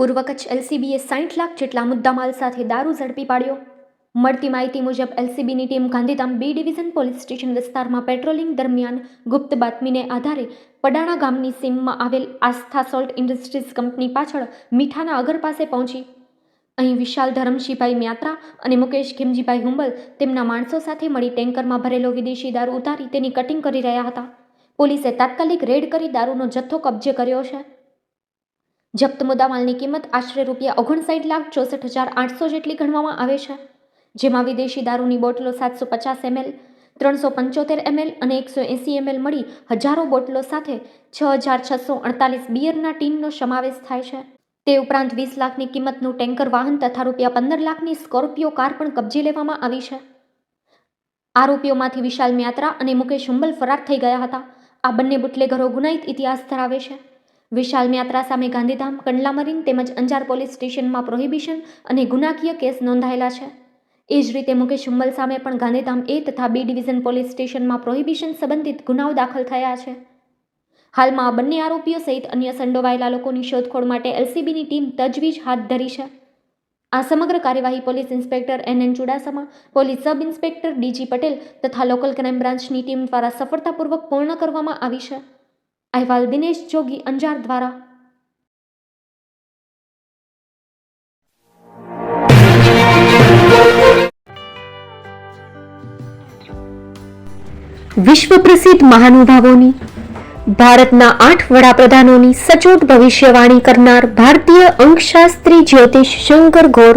પૂર્વ કચ્છ એલસીબીએ સાઠ લાખ જેટલા મુદ્દામાલ સાથે દારૂ ઝડપી પાડ્યો. મળતી માહિતી મુજબ, એલસીબીની team Gandhidham B division police station વિસ્તારમાં પેટ્રોલિંગ દરમિયાન ગુપ્ત બાતમીને આધારે પડાણા ગામની સીમમાં આવેલ આસ્થા સોલ્ટ ઇન્ડસ્ટ્રીઝ કંપની પાછળ મીઠાના અગર પાસે પહોંચી. અહીં વિશાલ ધરમશીભાઈ મ્યાત્રા અને મુકેશ ખીમજીભાઈ હુંબલ તેમના માણસો સાથે મળી ટેન્કરમાં ભરેલો વિદેશી દારૂ ઉતારી તેની કટિંગ કરી રહ્યા હતા. પોલીસે તાત્કાલિક રેડ કરી દારૂનો જથ્થો કબજે કર્યો છે. જપ્ત મુદ્દામાલની કિંમત આશરે રૂપિયા ઓગણસાઠ લાખ ચોસઠ હજાર આઠસો જેટલી ગણવામાં આવે છે. જેમાં વિદેશી દારૂની બોટલો સાતસો પચાસ એમએલ, ત્રણસો પંચોતેર એમએલ અને એકસો એંસી એમએલ મળી હજારો બોટલો સાથે છ હજાર છસો અડતાલીસ બિયરના ટીનનો સમાવેશ થાય છે. તે ઉપરાંત વીસ લાખની કિંમતનું ટેન્કર વાહન તથા રૂપિયા પંદર લાખની સ્કોર્પિયો કાર પણ કબજે લેવામાં આવી છે. આરોપીઓમાંથી વિશાલ મ્યાત્રા અને મુકેશ હુંબલ ફરાર થઈ ગયા હતા. આ બંને બુટલેગરો ગુનાહિત ઇતિહાસ ધરાવે છે. વિશાલ મ્યાત્રા સામે ગાંધીધામ, કંડલામરીન તેમજ અંજાર પોલીસ સ્ટેશનમાં પ્રોહિબિશન અને ગુનાકીય કેસ નોંધાયેલા છે. એ જ રીતે મુકેશ હુંબલ સામે પણ ગાંધીધામ એ તથા બી ડિવિઝન પોલીસ સ્ટેશનમાં પ્રોહિબિશન સંબંધિત ગુનાઓ દાખલ થયા છે. હાલમાં આ બંને આરોપીઓ સહિત અન્ય સંડોવાયેલા લોકોની શોધખોળ માટે એલસીબીની ટીમ તજવીજ હાથ ધરી છે. આ સમગ્ર કાર્યવાહી police inspector N N Chudasama, police sub inspector D G Patel તથા લોકલ ક્રાઇમ બ્રાન્ચની ટીમ દ્વારા સફળતાપૂર્વક પૂર્ણ કરવામાં આવી છે. અહેવાલ દિનેશ જોગી, અંજાર દ્વારા. વિશ્વ પ્રસિદ્ધ મહાનુભાવોની, ભારતના આઠ વડાપ્રધાનોની સચોટ ભવિષ્યવાણી કરનાર ભારતીય અંકશાસ્ત્રી જ્યોતિષ શંકર ગોર